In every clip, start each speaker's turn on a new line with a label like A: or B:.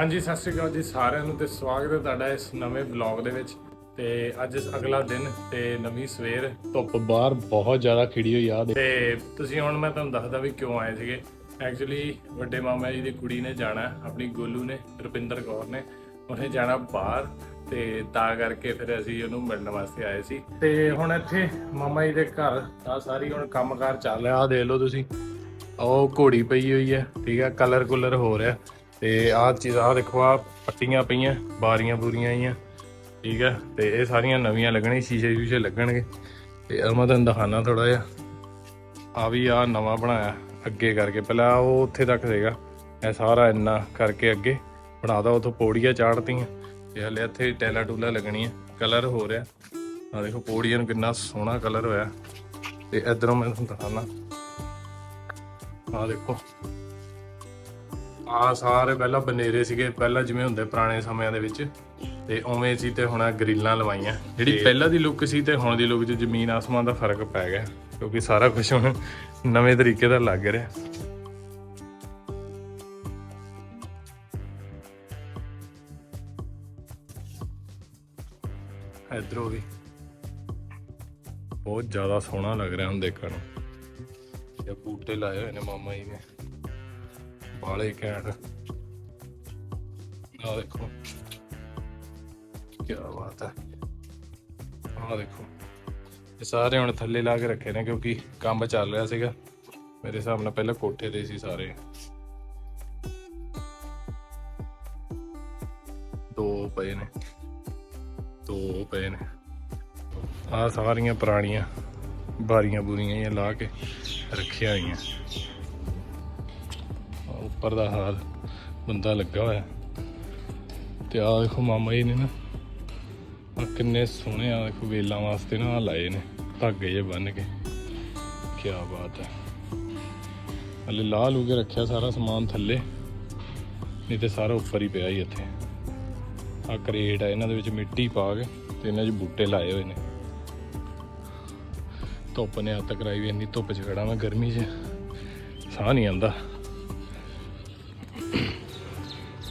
A: ਹਾਂਜੀ, ਸਤਿ ਸ਼੍ਰੀ ਅਕਾਲ ਜੀ ਸਾਰਿਆਂ ਨੂੰ ਤੇ ਸਵਾਗਤ ਹੈ ਤੁਹਾਡਾ ਇਸ ਨਵੇਂ ਵਲੌਗ ਦੇ ਵਿੱਚ। ਤੇ ਅੱਜ ਅਗਲਾ ਦਿਨ ਤੇ ਨਵੀਂ ਸਵੇਰ, ਧੁੱਪ ਬਾਹਰ ਬਹੁਤ ਜ਼ਿਆਦਾ ਖਿੜੀ ਹੋਈ ਆ। ਤੇ ਤੁਸੀਂ ਹੁਣ ਮੈਂ ਤੁਹਾਨੂੰ ਦੱਸਦਾ ਵੀ ਕਿਉਂ ਆਏ ਸੀਗੇ। ਐਕਚੁਅਲੀ ਵੱਡੇ ਮਾਮਾ ਜੀ ਦੀ ਕੁੜੀ ਨੇ ਜਾਣਾ, ਆਪਣੀ ਗੋਲੂ ਨੇ, ਰੁਪਿੰਦਰ ਕੌਰ ਨੇ। ਉਹਨੇ ਜਾਣਾ ਬਾਹਰ ਤੇ ਤਾਂ ਕਰਕੇ ਫਿਰ ਅਸੀਂ ਉਹਨੂੰ ਮਿਲਣ ਵਾਸਤੇ ਆਏ ਸੀ। ਤੇ ਹੁਣ ਇੱਥੇ ਮਾਮਾ ਜੀ ਦੇ ਘਰ ਆ ਸਾਰੀ ਹੁਣ ਕੰਮਕਾਰ ਚੱਲ ਰਿਹਾ। ਆ ਦੇਖ ਲਓ ਤੁਸੀਂ। ਉਹ ਘੋੜੀ ਪਈ ਹੋਈ ਹੈ, ਠੀਕ ਹੈ, ਕਲਰ ਕੁਲਰ ਹੋ ਰਿਹਾ। ਤੇ ਆਹ ਚੀਜ਼, ਆਹ ਦੇਖੋ ਆ ਪੱਟੀਆਂ ਪਈਆਂ, ਬਾਰੀਆਂ ਬੂਰੀਆਂ ਆਈਆਂ, ਠੀਕ ਹੈ, ਤੇ ਇਹ ਸਾਰੀਆਂ ਨਵੀਆਂ ਲੱਗਣੀਆਂ, ਸ਼ੀਸ਼ੇ ਸ਼ੀਸ਼ੇ ਲੱਗਣਗੇ। ਤੇ ਆ ਮੈਂ ਤੁਹਾਨੂੰ ਦਿਖਾਣਾ ਥੋੜਾ ਜਿਹਾ। ਆ ਵੀ ਆ ਨਵਾਂ ਬਣਾਇਆ, ਅੱਗੇ ਕਰਕੇ। ਪਹਿਲਾਂ ਉਹ ਉੱਥੇ ਤੱਕ ਸੀਗਾ। ਇਹ ਸਾਰਾ ਇੰਨਾ ਕਰਕੇ ਅੱਗੇ ਬਣਾਦਾ ਉਥੋਂ ਪੌੜੀਆਂ ਚਾੜਤੀਆਂ ਤੇ ਹਲੇ ਇੱਥੇ ਟੈਲਾ ਟੂਲਾ ਲੱਗਣੀਆਂ, ਕਲਰ ਹੋ ਰਿਹਾ। ਆ ਦੇਖੋ, ਪੌੜੀਆਂ ਨੂੰ ਕਿੰਨਾ ਸੋਹਣਾ ਕਲਰ ਹੋਇਆ। ਤੇ ਇਧਰੋਂ ਮੈਂ ਤੁਹਾਨੂੰ ਦਿਖਾਣਾ ਆ ਦੇਖੋ ਆ ਸਾਰੇ ਪਹਿਲਾਂ ਬਨੇਰੇ ਸੀਗੇ ਪਹਿਲਾਂ ਜਿਵੇਂ ਹੁੰਦੇ ਪੁਰਾਣੇ ਸਮਿਆਂ ਦੇ ਵਿੱਚ ਤੇ ਉਵੇਂ ਸੀ ਤੇ ਹੁਣ ਆਹ ਗ੍ਰਿਲਾਂ ਲਵਾਈਆਂ। ਜਿਹੜੀ ਪਹਿਲਾਂ ਦੀ ਲੁੱਕ ਸੀ ਤੇ ਹੁਣ ਦੀ ਲੁੱਕ 'ਚ ਜ਼ਮੀਨ ਆਸਮਾਨ ਦਾ ਫ਼ਰਕ ਪੈ ਗਿਆ ਕਿਉਂਕਿ ਸਾਰਾ ਕੁਝ ਹੁਣ ਨਵੇਂ ਤਰੀਕੇ ਦਾ ਲੱਗ ਰਿਹਾ। ਇਧਰੋਂ ਵੀ ਬਹੁਤ ਜ਼ਿਆਦਾ ਸੋਹਣਾ ਲੱਗ ਰਿਹਾ ਹੁਣ ਦੇਖਣ ਨੂੰ। ਇਹ ਬੂਟੇ ਲਾਏ ਹੋਏ ਨੇ ਮਾਮਾ ਜੀ ਨੇ। ਬਾਲੇ ਘੈਂਟ। ਆ ਦੇਖੋ। ਕੀ ਬਾਤ ਹੈ। ਆ ਦੇਖੋ। ਇਹ ਸਾਰੇ ਹੁਣ ਥੱਲੇ ਲਾ ਕੇ ਰੱਖੇ ਨੇ ਕਿਉਂਕਿ ਕੰਮ ਚੱਲ ਰਿਹਾ ਸੀਗਾ। ਮੇਰੇ ਹਿਸਾਬ ਨਾਲ ਪਹਿਲਾਂ ਕੋਠੇ ਤੇ ਸੀ ਸਾਰੇ। ਦੋ ਪਏ ਨੇ। ਦੋ ਪਏ ਨੇ। ਆ ਸਾਰੀਆਂ ਪੁਰਾਣੀਆਂ ਬਾਰੀਆਂ ਬੁਰੀਆਂ ਇਹ ਲਾ ਕੇ ਰੱਖੀਆਂ ਹੋਈਆਂ। ਆਹ ਉੱਪਰ ਦਾ ਹਾਲ ਬੰਦਾ ਲੱਗਾ ਹੋਇਆ। ਤੇ ਆ ਦੇਖੋ ਮਾਮਾ ਜੀ ਨੇ ਨਾ, ਆਹ ਕਿੰਨੇ ਸੋਹਣੇ ਆ ਦੇਖੋ ਵੇਲਾਂ ਵਾਸਤੇ ਨਾ ਆਹ ਲਾਏ ਨੇ, ਧਾਗੇ ਜੇ ਬੰਨ ਕੇ। ਕੀ ਬਾਤ ਹੈ। ਹਲੇ ਲਾ ਲੂ ਕੇ ਰੱਖਿਆ ਸਾਰਾ ਸਮਾਨ ਥੱਲੇ, ਨਹੀਂ ਤੇ ਸਾਰਾ ਉੱਪਰ ਹੀ ਪਿਆ ਹੀ ਇੱਥੇ। ਆ ਕਰੇਟ ਆ ਇਹਨਾਂ ਦੇ ਵਿੱਚ ਮਿੱਟੀ ਪਾ ਕੇ ਤੇ ਇਹਨਾਂ 'ਚ ਬੂਟੇ ਲਾਏ ਹੋਏ ਨੇ। ਧੁੱਪ ਨੇ ਹੱਥ ਕਰਾਈ ਵੀ ਇੰਨੀ ਧੁੱਪ 'ਚ ਖੜਾ ਮੈਂ ਗਰਮੀ 'ਚ, ਸਾਹ ਨਹੀਂ ਆਉਂਦਾ।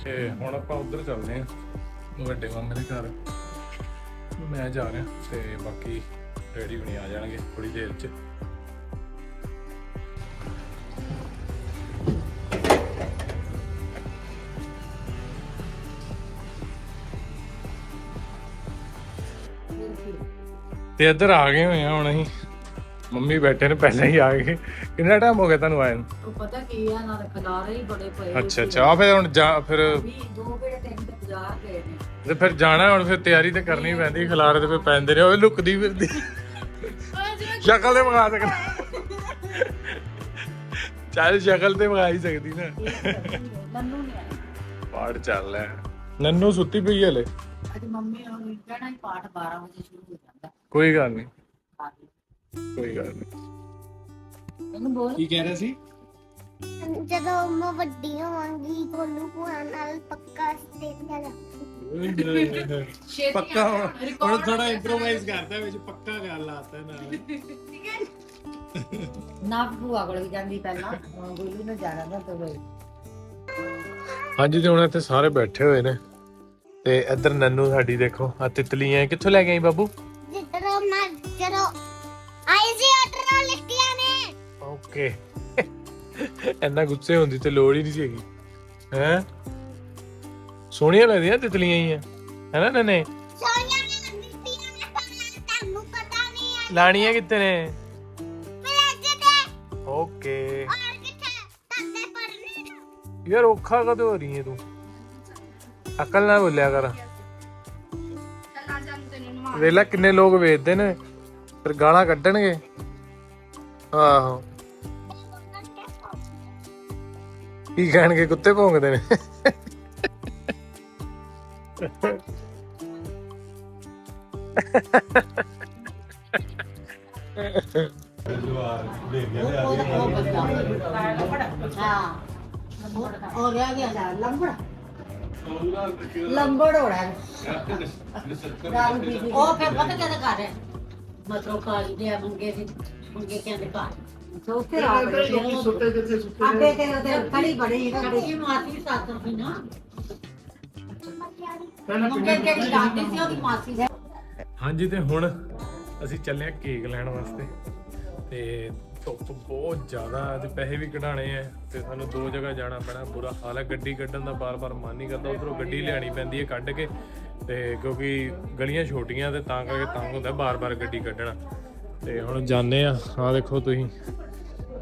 A: ਤੇ ਹੁਣ ਆਪਾਂ ਉਧਰ ਚੱਲਦੇ ਹਾਂ। ਵੱਡੇ ਮਾਮੇ ਦੇ ਘਰ। ਮੈਂ ਜਾ ਰਿਹਾ ਤੇ ਬਾਕੀ ਡੈਡੀ ਹੁਣੀ ਆ ਜਾਣਗੇ ਥੋੜੀ ਦੇਰ 'ਚ। ਤੇ ਇੱਧਰ ਆ ਗਏ ਹੋਏ ਆ ਹੁਣ ਅਸੀਂ। ਮੰਮੀ ਬੈਠੇ ਨੇ ਪਹਿਲਾਂ ਹੀ ਆ ਗਏ। ਕਿੰਨਾ ਟਾਈਮ ਹੋ ਗਿਆ ਤੁਹਾਨੂੰ ਆਏ ਨੂੰ?
B: ਉਹ ਪਤਾ ਕੀ ਆ ਨਾ ਖਲਾਰੇ ਹੀ ਬੜੇ ਪਏ
A: ਅੱਛਾ ਅੱਛਾ। ਆ ਫਿਰ ਹੁਣ ਜਾ ਫਿਰ
B: ਵੀ ਦੋ ਵੇਲੇ ਟਾਈਮ ਤੇ ਬਾਜ਼ਾਰ ਗਏ ਨੇ।
A: ਤੇ ਫਿਰ ਜਾਣਾ ਹੁਣ ਫਿਰ ਤਿਆਰੀ ਤੇ ਕਰਨੀ ਪੈਂਦੀ ਖਲਾਰੇ ਤੇ ਫਿਰ ਪੈਂਦੇ ਨੇ ਉਹ ਲੁਕਦੀ ਫਿਰਦੀ। ਸ਼ਕਲ ਤੇ ਮਗਾ ਸਕਦਾ। ਚੱਲ ਸ਼ਕਲ ਤੇ ਮਗਾ ਹੀ ਸਕਦੀ ਨਾ।
B: ਨੰਨੂ ਨਹੀਂ ਆਇਆ
A: ਪਾਠ ਚੱਲ ਰਿਹਾ। ਨੰਨੂ ਸੁੱਤੀ ਪਈ ਹਲੇ?
B: ਅੱਜ ਮੰਮੀ ਉਹ ਕਹਿਣਾ ਹੀ ਪਾਠ 12 ਵਜੇ ਸ਼ੁਰੂ ਹੋ ਜਾਂਦਾ।
A: ਕੋਈ ਗੱਲ ਨਹੀਂ। ਕੋਈ ਗੱਲ ਨਹੀਂ।
B: ਇਹਨੂੰ ਬੋਲ।
A: ਕੀ ਕਹਿ ਰਿਹਾ ਸੀ?
C: ਜਦੋਂ ਮੈਂ ਵੱਡੀ ਹੋਵਾਂਗੀ ਗੋਲੂ ਭੂਆ ਨਾਲ ਪੱਕਾ ਸਟੇਡੀਆ ਜਾ
A: ਪੱਕਾ ਹੁਣ। ਥੋੜਾ ਇੰਪਰੋਵਾਈਜ਼ ਕਰਦਾ ਵਿੱਚ ਪੱਕਾ ਗੱਲ ਆਤਾ ਨਾ
B: ਨਾ ਭੂਆ ਕੋਲ ਵੀ ਜਾਂਦੀ ਪਹਿਲਾਂ ਹੁਣ ਗੋਲੂ ਨੇ ਜਾਣਾ ਨਾ ਤੇ
A: ਹਾਂਜੀ ਤੇ ਹੁਣ ਇੱਥੇ ਸਾਰੇ ਬੈਠੇ ਹੋਏ ਨੇ। ਤੇ ਇੱਧਰ ਨੰਨੂ ਸਾਡੀ ਦੇਖੋ ਆ ਤਿਤਲੀਆਂ ਕਿੱਥੋਂ ਲੈ ਕੇ ਆਈ ਬਾਬੂ?
C: ਜਿੱਦੋਂ ਮੈਂ ਜਦੋਂ ਆਈ ਸੀ ਆਰਡਰ ਲਿਖਤੀਆਂ ਨੇ।
A: ਓਕੇ। ਇੰਨਾ ਗੁੱਸੇ ਹੁੰਦੀ ਤੇ ਲੋੜ ਹੀ ਨਹੀਂ ਸੀ ਹੈਗੀ। ਹੈ? ਸੋਹਣੀਆਂ ਲੱਗਦੀਆਂ ਤਿਤਲੀਆਂ ਹੀ ਆ ਹੈਨਾ ਨਨੇ?
C: ਸੋਨੀਆ ਨੇ ਦਿੱਤੀਆਂ ਨੇ ਪਰ ਤੁਹਾਨੂੰ ਪਤਾ ਨਹੀਂ ਹੈ
A: ਲਾਣੀਆਂ ਕਿੱਥੇ ਨੇ?
C: ਫ੍ਰਿਜ ਤੇ
A: ਓਕੇ।
C: ਔਰ ਕਿੱਥੇ?
A: ਯਾਰ ਔਖਾ ਕਦੋਂ ਹੋ ਰਹੀ ਹੈ ਤੂੰ? ਅਕਲ ਨਾਲ ਬੋਲਿਆ ਕਰ। ਵੇਲਾ ਕਿੰਨੇ ਲੋਕ ਵੇਚਦੇ ਨੇ। ਫਿਰ ਗਾਲਾਂ ਕੱਢਣਗੇ? ਆਹੋ। ਕੀ ਕਹਿਣਗੇ ਕੁੱਤੇ ਭੌਂਕਦੇ ਨੇ?
B: ਲੰਬੜ ਲੰਬੜ ਹੋ ਰਿਹਾ ਉਹ ਫਿਰ ਪਤਾ ਕਿਹਦਾ ਘਰ ਹੈ? ਮਤਲਬ ਕਾਲੀ ਦੇ ਮੰਗੇ ਦੀ ਮੰਗੇ ਕਹਿੰਦੇ ਘਰ ਸੋ ਫਿਰ ਆ ਗਏ ਸੁੱਤੇ ਜਿੱਥੇ ਸੁੱਤੇ ਅੱਗੇ ਤੇ ਉਹਦੇ ਖੜੀ ਬੜੀ ਖੜੀ ਮਾਤੀ ਸਾਥ ਵੀ ਨਾ। ਮੰਗੇ ਕਿਹੜੀ ਦਾਦੀ ਸੀ ਉਹਦੀ ਮਾਸੀ ਸੀ
A: ਹਾਂਜੀ ਤੇ ਹੁਣ ਅਸੀਂ ਚੱਲੇ ਆ ਕੇਕ ਲੈਣ ਵਾਸਤੇ। ਤੇ ਧੁੱਪ ਬਹੁਤ ਜ਼ਿਆਦਾ ਹੈ ਤੇ ਪੈਸੇ ਵੀ ਕਢਾਣੇ ਆ ਤੇ ਸਾਨੂੰ ਦੋ ਜਗ੍ਹਾ ਜਾਣਾ ਪੈਣਾ। ਬੁਰਾ ਹਾਲ ਹੈ ਗੱਡੀ ਕੱਢਣ ਦਾ ਬਾਰ-ਬਾਰ ਮਨ ਨਹੀਂ ਕਰਦਾ ਉਧਰੋਂ ਗੱਡੀ ਲਿਆਣੀ ਪੈਂਦੀ ਹੈ ਕੱਢ ਕੇ। ਤੇ ਕਿਉਂਕਿ ਗਲੀਆਂ ਛੋਟੀਆਂ ਤੇ ਤਾਂ ਕਰਕੇ ਤੰਗ ਹੁੰਦਾ ਬਾਰ-ਬਾਰ ਗੱਡੀ ਕੱਢਣਾ। ਤੇ ਹੁਣ ਜਾਂਦੇ ਆ। ਆਹ ਦੇਖੋ ਤੁਸੀਂ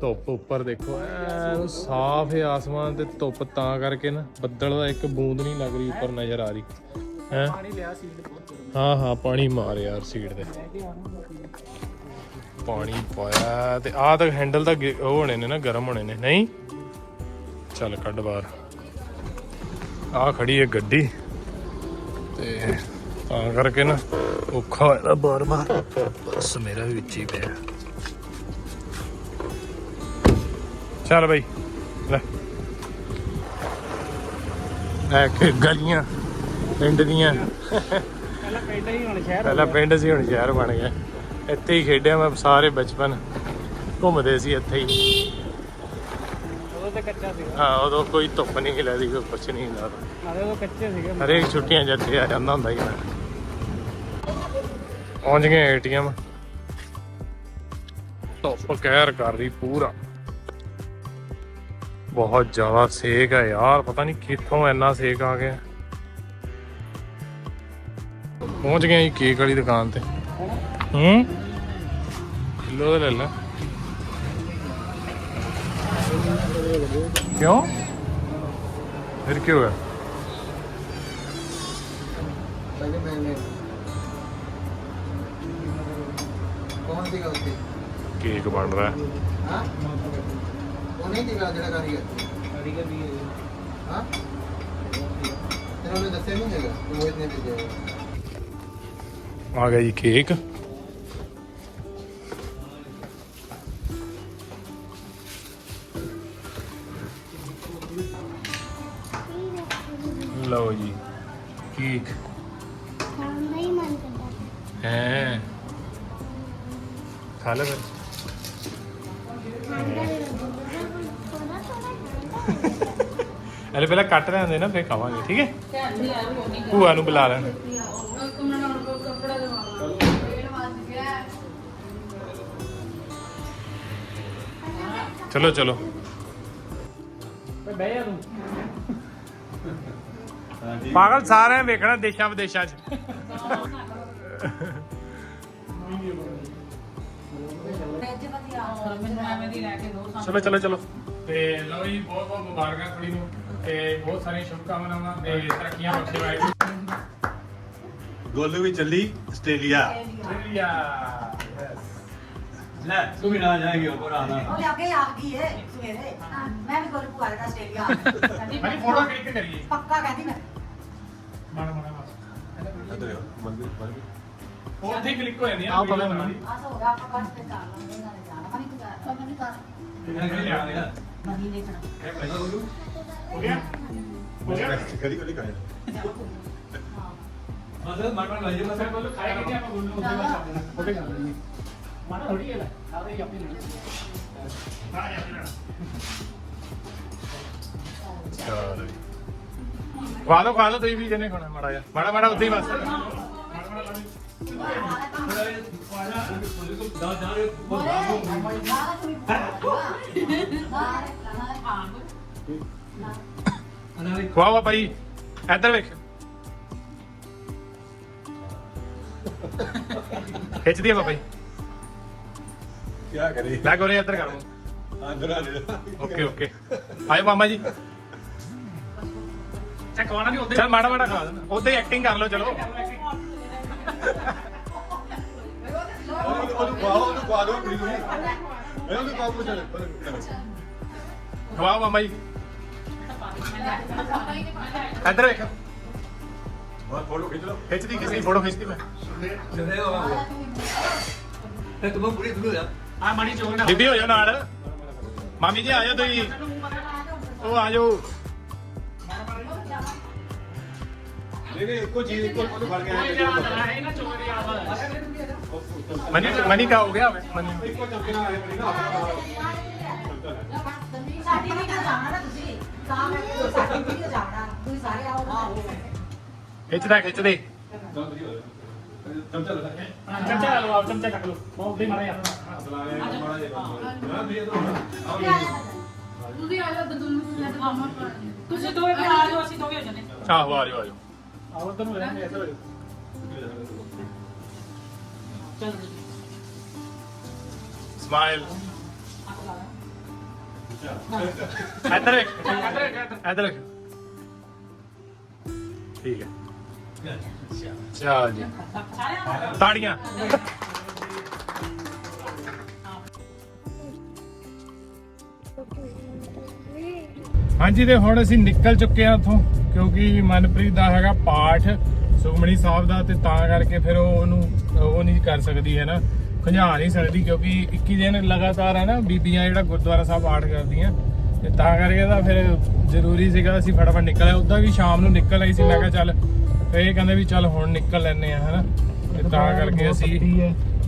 A: ਧੁੱਪ ਉੱਪਰ ਦੇਖੋ। ਐਨ ਸਾਫ਼ ਹੈ ਆਸਮਾਨ ਤੇ ਧੁੱਪ ਤਾਂ ਕਰਕੇ ਨਾ ਬੱਦਲ ਦਾ ਇੱਕ ਬੂੰਦ ਨਹੀਂ ਲੱਗ ਰਹੀ ਉੱਪਰ ਨਜ਼ਰ ਆ ਰਹੀ। ਹੈ?
D: ਪਾਣੀ ਲਿਆ
A: ਹਾਂ ਹਾਂ ਪਾਣੀ ਮਾਰ ਯਾਰ ਸੀਟ ਤੇ। ਪਾਣੀ ਪਾਇਆ ਤੇ ਆਹ ਤਾਂ ਹੈਂਡਲ ਤਾਂ ਉਹ ਹੋਣੇ ਨੇ ਨਾ ਗਰਮ ਹੋਣੇ ਨੇ। ਨਹੀਂ? ਚੱਲ ਕੱਢ ਬਾਹਰ। ਆਹ ਖੜੀ ਹੈ ਗੱਡੀ। ਤੇ ਤਾਂ ਕਰਕੇ ਨਾ ਔਖਾ ਹੋਇਆ। ਬਾਰ ਬਾਰ। ਬਸ ਮੇਰਾ ਵੀ ਵਿੱਚ ਹੀ ਪਿਆ। ਚੱਲ ਬਈ ਲੈ। ਐ ਕਿ ਗਲੀਆਂ ਪਿੰਡ ਦੀਆਂ।
D: ਪਹਿਲਾਂ ਪਿੰਡ ਹੀ ਹੁਣ ਸ਼ਹਿਰ
A: ਪਹਿਲਾਂ ਪਿੰਡ ਸੀ ਹੁਣ ਸ਼ਹਿਰ ਬਣ ਗਿਆ। ਇੱਥੇ ਹੀ ਖੇਡਿਆ ਮੈਂ ਸਾਰੇ ਬਚਪਨ। ਘੁੰਮਦੇ ਸੀ ਇੱਥੇ ਹੀ।
D: ਤੇ ਕੱਚਾ ਸੀਗਾ।
A: ਹਾਂ ਉਦੋਂ ਕੋਈ ਧੁੱਪ ਨਹੀਂ ਖਿਲਾਦੀ ਕੋਈ ਕੁਛ ਨਹੀਂ ਹੁੰਦਾ
D: ਨਾਲੇ ਉਦੋਂ ਕੱਚੇ ਸੀਗੇ।
A: ਹਰੇਕ ਛੁੱਟੀਆਂ ਜਿੱਥੇ ਆ ਜਾਂਦਾ ਹੁੰਦਾ ਮੈਂ ਪਹੁੰਚ ਗਏ ਏਟੀਐਮ। ਧੁੱਪ ਕਹਿਰ ਕਰ ਰਹੀ ਪੂਰਾ। ਬਹੁਤ ਜ਼ਿਆਦਾ ਸੇਕ ਹੈ ਯਾਰ ਪਤਾ ਨਹੀਂ ਕਿੱਥੋਂ ਇੰਨਾ ਸੇਕ ਆ ਗਿਆ। ਪਹੁੰਚ ਗਏ ਜੀ ਕੇਕ ਵਾਲੀ ਦੁਕਾਨ ਤੇ। ਹੂੰ? ਕਿਲੋ ਦਾ ਲੈ ਲੈ। ਕਿਉਂ? ਫਿਰ ਕੀ ਹੋਇਆ?
E: ਪਹਿਲੇ ਮੈਂ ਕੌਣ ਸੀਗਾ ਉੱਥੇ?
A: ਕੇਕ ਬਣ ਰਿਹਾ। ਹੈ।
E: ਹਾਂ ਉਹ ਨਹੀਂ ਸੀਗਾ ਜਿਹੜਾ ਕਾਰੀਗਰ?
D: ਕਾਰੀਗਰ ਵੀ ਹੈ
E: ਹਾਂ? ਤੈਨੂੰ ਉਹਨੇ ਦੱਸਿਆ ਨਹੀਂ ਹੈਗਾ ਕਿ ਉਹ ਇਤਨੇ ਭੇਜਿਆ ਹੋਇਆ।
A: ਆ ਗਿਆ ਜੀ ਕੇਕ। ਅਰੇ ਪਹਿਲਾਂ ਕੱਟ ਲੈਂਦੇ ਨਾ ਫਿਰ ਖਾਵਾਂਗੇ ਠੀਕ ਹੈ? ਭੂਆ ਨੂੰ ਬੁਲਾ ਲੈਣ। ਚਲੋ ਚਲੋ।
D: ਓਏ ਬਹਿ ਜਾ ਤੂੰ।
A: ਪਾਗਲ ਸਾਰਿਆਂ ਵੇਖਣਾ ਦੇਸ਼ਾਂ ਵਿਦੇਸ਼ਾਂ 'ਚ ਚਲੋ ਚਲੋ ਚਲੋ। ਤੇ ਲਓ ਜੀ ਬਹੁਤ ਬਹੁਤ ਮੁਬਾਰਕਾਂ ਕੁੜੀ ਨੂੰ। ਤੇ ਬਹੁਤ ਸਾਰੀਆਂ ਸ਼ੁਭਕਾਮਨਾਵਾਂ ਤੇ ਤਰੱਕੀਆਂ ਬਖਸ਼ੇ ਵਾਹਿਗੁਰੂ।
F: ਗੋਲੂ ਵੀ ਚੱਲੀ ਆਸਟ੍ਰੇਲੀਆ।
A: ਇੰਡੀਆ
F: ਲੈ ਤੂੰ ਵੀ ਨਾ ਜਾਏਂਗੇ ਉੱਪਰ ਆਣਾ
G: ਉਹ ਲੱਗੇ ਆ ਗਈ ਏ ਸਵੇਰੇ। ਮੈਂ ਵੀ ਗੋਲ ਪੁਆਰੇ ਦਾ ਆਸਟ੍ਰੇਲੀਆ। ਕਹਿੰਦੀ
A: ਹਾਂਜੀ ਫੋਟੋ ਕਲਿੱਕ ਕਰੀਏ।
G: ਪੱਕਾ ਕਹਿੰਦੀ ਮੈਂ।
A: ਮਾੜਾ ਮਾੜਾ
F: ਇੱਧਰ ਮੰਦਿਰ ਮੰਦਿਰ।
A: ਉਹ ਉੱਥੇ ਕਲਿੱਕ ਹੋ ਜਾਂਦੀ
D: ਆਹ ਪਤਾ ਮੈਨੂੰ।
G: ਆਸ ਹੋ ਗਿਆ ਆਪਾਂ ਬਸ ਤੇ ਕਰ ਲਾਂਗੇ ਨਾਲੇ। ਜਾਣਾ ਮਨੀ ਤੂੰ ਕਰ ਮਨੀ ਕਰ ਮਨੀ ਨੇ ਕਹਣਾ
A: ਹੋ ਗਿਆ? ਹੋ ਗਿਆ?
F: ਕਦੀ ਕਦੀ ਖਾਇਆ ਮਸਲ ਮਟਨ ਲਾਈਏ ਮਸਲ
A: ਬੋਲੋ ਖਾਏਗਾ ਕਿ ਆਪਾਂ ਬੋਲੋ ਉਹਦੇ ਬਾਅਦ
D: ਫੋਟੋ ਕਰ ਲੈਣੀ ਮਾੜਾ ਥੋੜੀ ਹੈ ਲੈ ਸਾਰੇ ਹੀ ਆਪਣੀ ਲੈਣੀ
A: ਆ ਜਾ ਫਿਰ ਚਲੋ। ਖਵਾ ਲਓ ਖਵਾ ਲਓ ਤੁਸੀਂ ਵੀ ਜਨੇ ਖਾਣਾ ਮਾੜਾ ਜਿਹਾ। ਮਾੜਾ ਮਾੜਾ ਉੱਥੇ ਹੀ ਬਸ।
G: ਨਾਲੇ ਤੂੰ ਨਾਲੇ ਨਾਲੇ ਖਾਣ
A: ਖਵਾਵਾ ਭਾਈ ਇੱਧਰ ਵੇਖ। ਖਿੱਚ ਦਿਆ ਬਾਬਾ ਜੀ।
F: ਕੀ ਕਰੇ
A: ਲੈ ਗੋਰੇ ਇੱਧਰ ਕਰ
F: ਅੰਦਰ ਆ ਜਾ
A: ਓਕੇ ਓਕੇ। ਆਏ ਮਾਮਾ ਜੀ। ਚੱਲ ਮਾੜਾ ਮਾੜਾ ਖਵਾ ਦੇਣਾ ਐਕਟਿੰਗ ਕਰ ਲਓ ਚਲੋ।
F: ਉਹਨੂੰ ਖਵਾਓ ਉਹਨੂੰ ਖਵਾ ਦਿਓ ਕੁੜੀ ਨੂੰ ਇਹਨੂੰ ਖਵਾਓ ਪੁੱਛ ਲੈ
A: ਖਵਾਓ ਮਾਮਾ ਜੀ ਇੱਧਰ ਵੇਖ
F: ਫੋਟੋ ਖਿੱਚ ਲਓ
A: ਖਿੱਚਦੀ ਕਿਸੇ ਫੋਟੋ ਖਿੱਚਦੀ ਮੈਂ
F: ਜਦੇ ਆਵਾ ਤੇ ਤੂੰ ਪੂਰੀ ਦੂਰ ਜਾ
D: ਆ ਮਾੜੀ ਚੋਲ ਨਾ
A: ਹੋ ਜਾ ਨਾਲ। ਮਾਮੀ ਜੀ ਆ ਜਾਓ ਤੁਸੀਂ। ਉਹ ਆ ਜਾਓ
F: ਨਹੀਂ ਇੱਕੋ ਚੀਜ਼ ਇੱਕੋ ਉਹਨੂੰ ਫੜ ਕੇ
D: ਆਵਾਜ਼
A: ਮਨੀ ਮਨੀ ਕਾ ਹੋ ਗਿਆ ਮਨੀ।
F: ਇੱਕੋ ਚੱਕੇ ਨਾਲ ਆਏ ਪੜੀ ਨਾ
G: ਸਾਡੀ ਵੀ ਤਾਂ ਜਾਣਾ ਨਾ ਤੁਸੀਂ। ਤਾਂ ਮੈਂ ਸਾਡੀ ਵੀ ਤਾਂ ਜਾਣਾ। ਤੁਸੀਂ ਸਾਰੇ ਆਓ ਆਓ
A: ਖਿੱਚਦਾ ਖਿੱਚਦੇ
F: ਚਮਚਾ ਲਾ।
D: ਚਮਚਾ ਚੱਕ ਲਓ।
G: ਤੁਸੀਂ ਆ ਜਾਓ ਦਦੂ ਨੂੰ ਲੈ ਮਾਮਾ
H: ਤੁਸੀਂ ਦੋਵੇਂ ਭਰਾ ਆ ਜਾਓ ਅਸੀਂ ਦੋਵੇਂ ਹੋ ਜਾਂਦੇ।
A: ਆਹੋ ਆ ਜਾਓ ਆ ਜਾਓ।
D: ਇੱਧਰ
A: ਵੇਖ ਇੱਧਰ ਵੇਖ ਠੀਕ ਹੈ ਚਲ ਜੀ ਤਾੜੀਆਂ ਹਾਂਜੀ ਤੇ ਹੁਣ ਅਸੀਂ ਨਿਕਲ ਚੁੱਕੇ ਹਾਂ ਇੱਥੋਂ ਕਿਉਂਕਿ ਮਨਪ੍ਰੀਤ ਦਾ ਹੈਗਾ ਪਾਠ ਸੁਖਮਣੀ ਸਾਹਿਬ ਦਾ ਤੇ ਤਾਂ ਕਰਕੇ ਫਿਰ ਉਹ ਉਹਨੂੰ ਉਹ ਨਹੀਂ ਕਰ ਸਕਦੀ ਹੈ ਨਾ? ਖੰਝਾ ਨਹੀਂ ਸਕਦੀ ਕਿਉਂਕਿ 21 ਦਿਨ ਲਗਾਤਾਰ ਹੈ ਨਾ ਬੀਬੀਆਂ ਜਿਹੜਾ ਗੁਰਦੁਆਰਾ ਸਾਹਿਬ ਪਾਠ ਕਰਦੀਆਂ। ਤੇ ਤਾਂ ਕਰਕੇ ਤਾਂ ਫਿਰ ਜ਼ਰੂਰੀ ਸੀਗਾ ਅਸੀਂ ਫਟਾਫਟ ਨਿਕਲ ਆਏ ਉਦਾਂ ਵੀ ਸ਼ਾਮ ਨੂੰ ਨਿਕਲ ਆਈ ਸੀ ਮੈਂ ਕਿਹਾ ਚੱਲ ਫਿਰ ਇਹ ਕਹਿੰਦੇ ਵੀ ਚੱਲ ਹੁਣ ਨਿਕਲ ਲੈਨੇ ਆ ਹਨਾ ਤੇ ਤਾਂ ਕਰਕੇ ਅਸੀਂ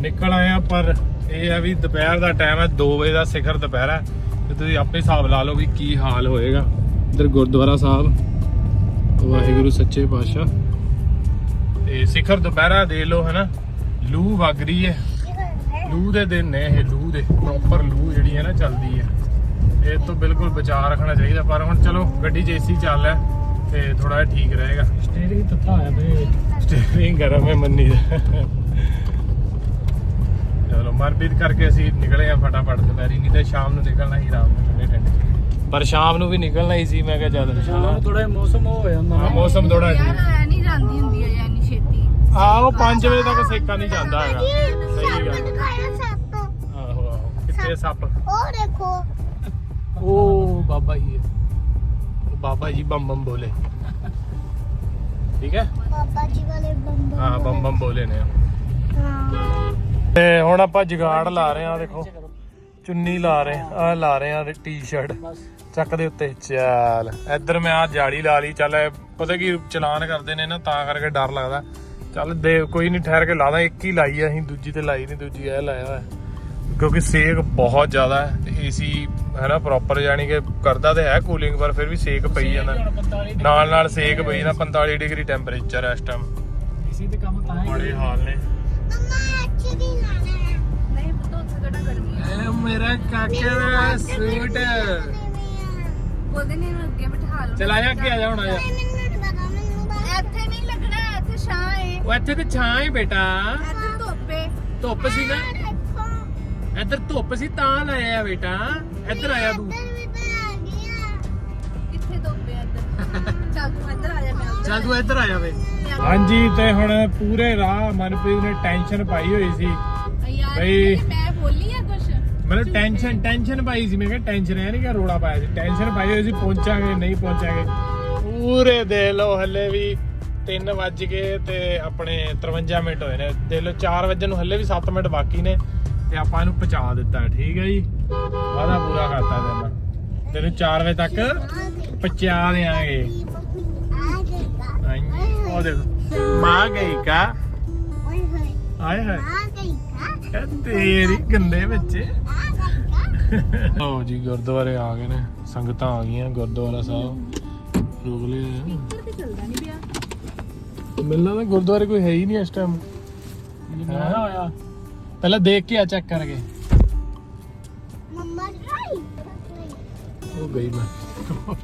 A: ਨਿਕਲ ਆਏ ਆ ਪਰ ਇਹ ਆ ਵੀ ਦੁਪਹਿਰ ਦਾ ਟਾਈਮ ਹੈ 2 ਵਜੇ ਦਾ ਸਿਖਰ ਦੁਪਹਿਰ ਹੈ। ਤੇ ਤੁਸੀਂ ਆਪੇ ਹਿਸਾਬ ਲਾ ਲਓ ਵੀ ਕੀ ਹਾਲ ਹੋਏਗਾ। ਇਧਰ ਗੁਰਦੁਆਰਾ ਸਾਹਿਬ। ਵਾਹਿਗੁਰੂ ਸੱਚੇ ਪਾਤਸ਼ਾਹ। ਤੇ ਸਿਖਰ ਦੁਪਹਿਰਾ ਦੇ ਲਓ ਹਨਾ? ਲੂ ਵਗ ਰਹੀ ਹੈ। ਲੂ ਦੇ ਦਿਨ ਨੇ ਇਹ ਲੂ ਦੇ ਪ੍ਰੋਪਰ ਲੂ ਜਿਹੜੀ ਹੈ ਨਾ ਚੱਲਦੀ ਹੈ। ਇਹ ਤੋਂ ਬਿਲਕੁਲ ਬਚਾਅ ਰੱਖਣਾ ਚਾਹੀਦਾ ਪਰ ਹੁਣ ਚਲੋ ਗੱਡੀ 'ਚ ਏਸੀ ਚੱਲ ਹੈ ਤੇ ਥੋੜਾ ਜਿਹਾ ਠੀਕ ਰਹੇਗਾ।
D: ਸਟੀਅਰਿੰਗ ਤੱਥਾ ਆਇਆ ਤੇ
A: ਸਟੀਅਰਿੰਗ ਗਰਮ ਹੈ ਮੰਨੀ ਚਲੋ ਮਰਬੀਤ ਕਰਕੇ ਅਸੀਂ ਨਿਕਲੇ ਆ ਫਟਾਫਟ ਦੁਪਹਿਰੀ ਨਹੀਂ ਤੇ ਸ਼ਾਮ ਨੂੰ ਨਿਕਲਣਾ ਹੀ ਆਰਾਮ ਨਾਲ। ਪਰ ਸ਼ਾਮ ਨੂੰ ਵੀ ਨਿਕਲਣਾ ਹੀ ਸੀ ਮੈਂ ਕਿਹਾ ਚੱਲ
D: ਸ਼ਾਮ ਥੋੜਾ ਮੌਸਮ ਹੋ ਜਾਂਦਾ
A: ਹਾਂ ਮੌਸਮ ਥੋੜਾ
G: ਯਾਰ
A: ਠੀਕ
G: ਐ ਨਹੀਂ ਜਾਂਦੀ ਹੁੰਦੀ ਹੈ ਇੰਨੀ ਛੇਤੀ।
A: ਆਹੋ 5 ਵਜੇ ਤੱਕ ਸੇਕਾ ਨਹੀਂ ਜਾਂਦਾ ਹੈਗਾ। ਸਹੀ ਗੱਲ
C: ਦਿਖਾਇਆ ਸੱਪ।
A: ਆਹੋ ਆਹੋ ਕਿੱਥੇ ਸੱਪ।
C: ਉਹ ਦੇਖੋ।
A: ਉਹ ਬਾਬਾ ਜੀ ਹੈ। ਉਹ ਬਾਬਾ ਜੀ ਬੰਮ ਬੰਮ ਬੋਲੇ। ਠੀਕ ਹੈ?
C: ਬਾਬਾ ਜੀ ਵਾਲੇ ਬੰਬ
A: ਹਾਂ ਬੰਮ ਬੰਮ ਬੋਲੇ ਨੇ।
C: ਹਾਂ।
A: ਤੇ ਹੁਣ ਆਪਾਂ ਜਗਾੜ ਲਾ ਰਹੇ ਆ ਦੇਖੋ। ਚੁੰਨੀ ਲਾ ਰਹੇ ਆ ਲਾ ਰਹੇ ਆ ਟੀ-ਸ਼ਰਟ ਚੱਕ ਦੇ ਉੱਤੇ। ਚੱਲ ਇੱਧਰ ਮੈਂ ਆ ਜਾਲੀ ਲਾ ਲਈ। ਚੱਲ ਪਤਾ ਕੀ ਚਲਾਨ ਕਰਦੇ ਨੇ ਨਾ ਤਾਂ ਕਰਕੇ ਡਰ ਲੱਗਦਾ। ਚੱਲ ਦੇ ਕੋਈ ਨਹੀਂ ਠਹਿਰ ਕੇ ਲਾਦਾ ਇੱਕ ਹੀ ਲਾਈ ਆ ਅਸੀਂ ਦੂਜੀ ਤੇ ਲਾਈ ਨਹੀਂ ਦੂਜੀ ਇਹ ਲਾਇਆ ਹੋਇਆ। ਕਿਉਂਕਿ ਸੇਕ ਬਹੁਤ ਜ਼ਿਆਦਾ ਹੈ ਤੇ ਏਸੀ ਹੈ ਨਾ ਪ੍ਰੋਪਰ ਯਾਨੀ ਕਿ ਕਰਦਾ ਤੇ ਹੈ ਕੂਲਿੰਗ ਪਰ ਫਿਰ ਵੀ ਸੇਕ ਪਈ ਜਾਂਦਾ। ਨਾਲ ਨਾਲ ਸੇਕ ਪਈ ਜਾਂਦਾ 45 ਡਿਗਰੀ ਟੈਂਪਰੇਚਰ ਇਸ ਟਾਈਮ
D: ਇਸੇ ਤੇ ਕੰਮ ਤਾਂ ਹੀ
A: ਬੜੇ ਹਾਲ ਨੇ।
C: ਮਮਾ ਅੱਛੀ ਦੀ ਲਾਣਾ ਹੈ
G: ਨਹੀਂ ਪਤਾ ਉੱਥੇ ਕਿਹੜਾ ਗਰਮੀ ਹੈ?
A: ਇਹ ਮੇਰਾ ਕਾਕੇ ਦਾ ਸੂਟ
G: ਬੋਲਦੇ ਨੇ ਇਹਨੂੰ ਅੱਗੇ ਬਿਠਾ ਲਓ।
A: ਚਲ ਆਇਆ ਕਿ ਆ ਜਾ ਹੁਣ
C: ਬਸ
G: ਇੱਥੇ ਨਹੀਂ ਲੱਗਣਾ ਇੱਥੇ ਛਾਂ ਹੈ
A: ਉਹ ਇੱਥੇ ਤੇ ਛਾਂ ਹੈ ਬੇਟਾ।
G: ਇੱਥੇ ਧੁੱਪੇ
A: ਧੁੱਪ ਸੀ ਨਾ। ਇੱਧਰ ਧੁੱਪ ਸੀ ਤਾਂ ਲਾਇਆ ਬੇਟਾ। ਇੱਧਰ ਆਇਆ ਤੂੰ।
C: ਇੱਧਰ ਵੀ ਤਾਂ ਆ ਗਿਆ।
G: ਕਿੱਥੇ ਧੁੱਪੇ ਇੱਧਰ? ਚੱਲ ਤੂੰ ਇੱਧਰ ਆ ਜਾ ਮੈਂ ਉੱਧਰ
A: ਚੱਲ ਤੂੰ ਇੱਧਰ ਆਇਆ ਵੇ ਹਾਂਜੀ ਤੇ ਹੁਣ ਪੂਰੇ ਰਾਹ ਮਨਪ੍ਰੀਤ ਨੇ ਟੈਨਸ਼ਨ ਪਾਈ ਹੋਈ ਸੀ।
G: ਯਾਰ
A: ਬਈ-
G: ਆ
A: ਮਤਲਬ ਟੈਨਸ਼ਨ ਟੈਨਸ਼ਨ ਪਾਈ ਸੀ। ਮੈਂ ਕਿਹਾ ਟੈਨਸ਼ਨ ਹੈ ਨਹੀਂ ਕਿ ਰੋਲਾ ਪਾਇਆ ਸੀ। ਟੈਨਸ਼ਨ ਪਾਈ ਹੋਈ ਸੀ ਪਹੁੰਚਾਂਗੇ ਨਹੀਂ ਪਹੁੰਚਾਂਗੇ। ਪੂਰੇ ਦੇ ਲੋ ਹੱਲੇ ਵੀ 3 ਵੱਜ ਗਏ ਤੇ ਆਪਣੇ 53 ਮਿੰਟ ਹੋਏ ਨੇ। ਦੇ ਲੋ 4 ਵਜੇ ਨੂੰ ਹੱਲੇ ਵੀ 7 ਮਿੰਟ ਬਾਕੀ ਨੇ ਤੇ ਆਪਾਂ ਇਹਨੂੰ ਪਹੁੰਚਾ ਦਿੱਤਾ। ਠੀਕ ਹੈ ਜੀ? ਵਾਦਾ ਪੂਰਾ ਕਰਤਾ ਤੈਨੂੰ ਤੈਨੂੰ 4 ਵਜੇ ਤੱਕ ਪਹੁੰਚਾ ਦੇਾਂਗੇ ਉਹ ਦੇਖੋ। ਮਾਂ ਗਈ ਕਾ? ਆਏ ਹਾਏ।
C: ਆ ਗਈ ਕਾ?
A: ਤੇਰੀ ਗੰਦੇ ਬੱਚੇ
C: ਆ ਗਈ ਕਾ
A: ਲਓ ਜੀ ਗੁਰਦੁਆਰੇ ਆ ਗਏ ਨੇ। ਸੰਗਤਾਂ ਆ ਗਈਆਂ ਗੁਰਦੁਆਰਾ ਸਾਹਿਬ। ਰੋਕ ਲਿਆ
G: ਤੇ ਚੱਲਦਾ ਨਹੀਂ ਪਿਆ
A: ਮਿਲਣਾ ਤਾਂ ਗੁਰਦੁਆਰੇ ਕੋਈ ਹੈ ਹੀ ਨਹੀਂ ਇਸ ਟਾਈਮ ਪਹਿਲਾਂ ਦੇਖ ਕੇ ਆ ਚੈੱਕ ਕਰਕੇ।
C: ਮੰਮਾ ਰਾਈ
A: ਉਹ ਗਈ ਮੈਂ।